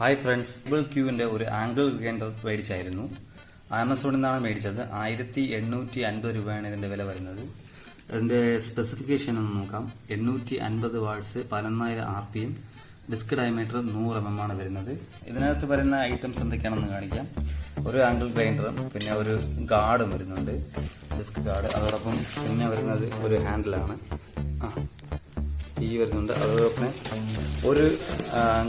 Hi friends ഇബിൾ ക്യൂവിന്റെ ഒരു angle grinder മേടിച്ചായിരുന്നു. ആമസോണിൽ നിന്നാണ് മേടിച്ചത്. ആയിരത്തി എണ്ണൂറ്റി അൻപത് രൂപയാണ് ഇതിന്റെ വില വരുന്നത്. ഇതിന്റെ സ്പെസിഫിക്കേഷൻ ഒന്ന് നോക്കാം. എണ്ണൂറ്റി അൻപത് watts പതിനൊന്നായിരം R P M disc diameter നൂറ് എം എം ആണ് വരുന്നത്. ഇതിനകത്ത് വരുന്ന ഐറ്റംസ് എന്തൊക്കെയാണെന്ന് കാണിക്കാം. ഒരു ആംഗിൾ ഗ്രൈൻഡറും പിന്നെ ഒരു ഗാർഡും വരുന്നുണ്ട്. ഡിസ്ക് ഗാർഡ് അതോടൊപ്പം പിന്നെ വരുന്നത് ഒരു ഹാൻഡിലാണ് ഈ വരുന്നുണ്ട്. അതോടൊപ്പം ഒരു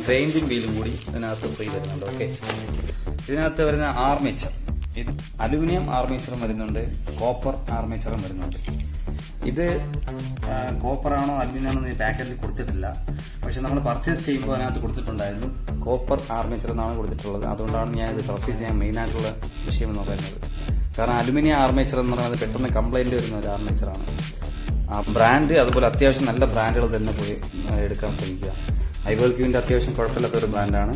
ഗ്രൈൻഡിങ് വീലും കൂടി ഇതിനകത്ത് ഫ്രീ വരുന്നുണ്ട്. ഓക്കെ. ഇതിനകത്ത് വരുന്ന ആർമേച്ചർ. ഇത് അലുമിനിയം ആർമേച്ചറും വരുന്നുണ്ട്. കോപ്പർ ആർമേച്ചറും വരുന്നുണ്ട്. ഇത് കോപ്പർ ആണോ അലുമിനിയം ആണോ എന്ന് പാക്കറ്റിൽ കൊടുത്തിട്ടില്ല. പക്ഷെ നമ്മൾ പർച്ചേസ് ചെയ്യുമ്പോൾ അതിനകത്ത് കൊടുത്തിട്ടുണ്ടായിരുന്നു. കോപ്പർ ആർമേച്ചർ എന്നാണ് കൊടുത്തിട്ടുള്ളത്. അതുകൊണ്ടാണ് ഞാൻ ഇത് പർച്ചേസ് ചെയ്യാൻ മെയിൻ ആയിട്ടുള്ള വിഷയം എന്ന് പറയുന്നത്. കാരണം അലുമിനിയം ആർമേച്ചർ എന്ന് പറയുന്നത് പെട്ടെന്ന് കംപ്ലൈന്റ് വരുന്ന ഒരു ആർമേച്ചറാണ്. ബ്രാൻഡ് അതുപോലെ അത്യാവശ്യം നല്ല ബ്രാൻഡുകൾ തന്നെ പോയി എടുക്കാൻ ശ്രമിക്കുക. ഐവേൾക്യൂവിന്റെ അത്യാവശ്യം കുഴപ്പമില്ലാത്ത ഒരു ബ്രാൻഡാണ്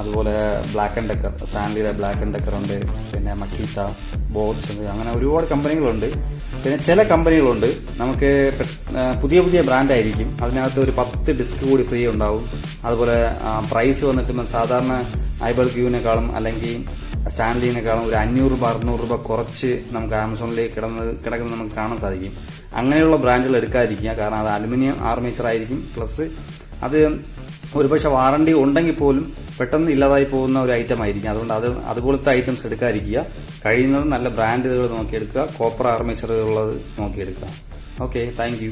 അതുപോലെ ബ്ലാക്ക് ആൻഡ് ഡെക്കർ സാൻഡിയുടെ ബ്ലാക്ക് ആൻഡ് ഡെക്കർ ഉണ്ട് പിന്നെ മക്കീത്ത ബോട്ട്സ് ഉണ്ട് അങ്ങനെ ഒരുപാട് കമ്പനികളുണ്ട്. പിന്നെ ചില കമ്പനികളുണ്ട് നമുക്ക് പുതിയ പുതിയ ബ്രാൻഡായിരിക്കും അതിനകത്ത് ഒരു പത്ത് ഡിസ്ക് കൂടി ഫ്രീ ഉണ്ടാവും. അതുപോലെ പ്രൈസ് വന്നിട്ട് സാധാരണ ഐബൽ ക്യൂവിനേക്കാളും അല്ലെങ്കിൽ സ്റ്റാൻലിനേക്കാളും ഒരു അഞ്ഞൂറ് അറുന്നൂറ് രൂപ കുറച്ച് നമുക്ക് ആമസോണിലേക്ക് കിടന്നത് കിടക്കുന്നത് നമുക്ക് കാണാൻ സാധിക്കും. അങ്ങനെയുള്ള ബ്രാൻഡുകൾ എടുക്കാതിരിക്കുക. കാരണം അത് അലുമിനിയം ആർമേച്ചർ ആയിരിക്കും. പ്ലസ് അത് ഒരുപക്ഷെ വാറണ്ടി ഉണ്ടെങ്കിൽ പോലും പെട്ടെന്ന് ഇല്ലാതായി പോകുന്ന ഒരു ഐറ്റം ആയിരിക്കും. അതുകൊണ്ട് അത് അതുപോലത്തെ ഐറ്റംസ് എടുക്കാതിരിക്കുക. കഴിയുന്നത് നല്ല ബ്രാൻഡുകൾ നോക്കിയെടുക്കുക. കോപ്പർ ആർമേച്ചറുകളുള്ളത് നോക്കിയെടുക്കുക. Okay thank